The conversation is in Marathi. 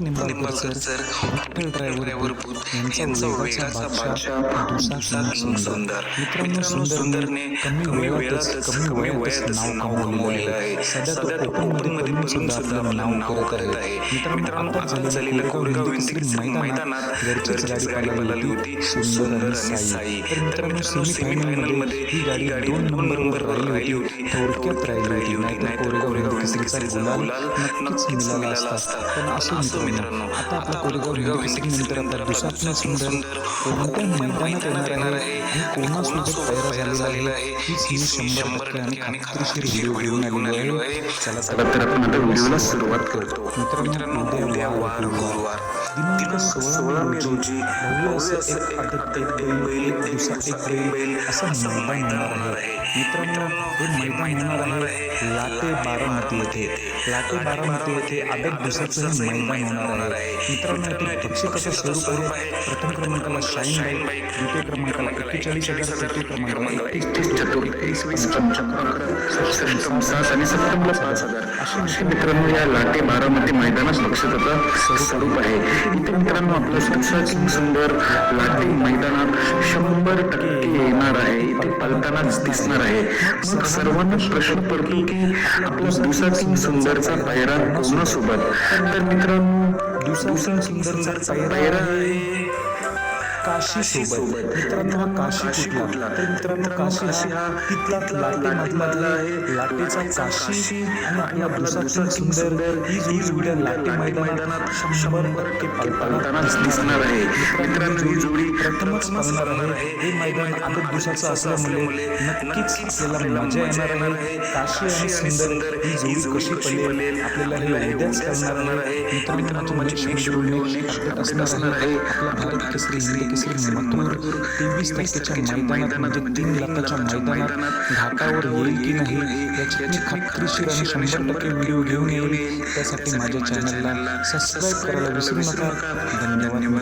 निंबाळकर सर विठ्ठल ड्रायव्हर बुध यांचा वेगाचा बादशाह दुसा किंग सुंदर. मित्रांनो सुंदरने कमी वेळातच कमी वयातच नाव कमवलेलं आहे. सध्या तो ओपनमध्ये पडून सुद्धा आपलं नाव करत आहे. मित्रांनो कोरेगाव मैदानात घरचीच गाडी पळाली होती सुंदर आणि साई. तर मित्रांनो ही गाडी दोन राहिली होती. थोडक्यात राहिली होती. नाहीतर कोरेगाव केसरीचा गुलाल नक्कीच मिळाला असता पण असो मित्रांनो आता आपला कोरेगाव नंतर आपला दुसरा सुंदर कोणत्या मैदानात येणार आहे. कोणासोबत तयार झालेला आहे. ही शंभर टक्के आणि खात्रीशीर व्हिडिओ घेऊन आलेलो आहे. चला चला. तर आपण आता व्हिडिओला सुरुवात करतो. मित्रांनो उद्या वार गुरुवार. दिनांक सोळा मे रोजी भव्य असं एक आदत एक बैल एक दिवसा एक बैल असं मैदान होणार आहे. मित्रांनो हे मैदान होणार आहे लाटे बारामती येथे लाटे बारामती येथे आदत दिवसाचं मैदान होणार आहे. मित्रांनो येथे बक्षिसाचं स्वरूप आहे? प्रथम क्रमांकाला शाईन बाईक द्वितीय क्रमांकाला एक्केचाळीस हजार तृतीय क्रमांकाला एकतीस चतुर्थ एकवीस पंचावन्न अकरा सप्तम सात आणि सप्तमला पाच हजार. मित्रांनो या लाटे बारामती मैदानात बक्षिसाचा स्वरूप आहे. इथे मित्रांनो आपलं सुसाची सुंदर लाटे मैदानात शंभर टक्के येणार आहे. इथे पलतानाच दिसणार आहे. मग सर्वांना प्रश्न पडतो की आपला दुसाची सुंदरचा पायरा कोणासोबत? तर मित्रांनो दुसरा सुंदरचा पायरा आहे काशी सोबत मित्रांनो हा काशी कुठला? तर मित्रांनो काशी हा तिथला लाटे मधला आहे. लाटेचा काशी आणि आपला दुसरा सुंदर ही जोडी उद्या लाटे मैदानात शंभर टक्के दिसणार आहे. मित्रांनो ही जोडी प्रथमच आहे. हे मैदान आदत दिवसाचं असल्यामुळे नक्कीच आपल्याला मजा येणार आहे. काशी आणि सुंदर ही जोडी कशी पळेल आपल्याला हे उद्याच कळणार आहे. मित्रांनो माझी नेक्स्ट असणार आहे. आपला भारत केसरी केसरी मथुर तेवीस तारखेच्या मैदानात म्हणजे तीन लाखाच्या मैदानात घाटावर येईल की नाही याची मी खात्रीशीर आणि शंभर टक्के व्हिडिओ घेऊन येईल. त्यासाठी माझ्या चॅनलला सबस्क्राईब करायला विसरू नका. धन्यवाद.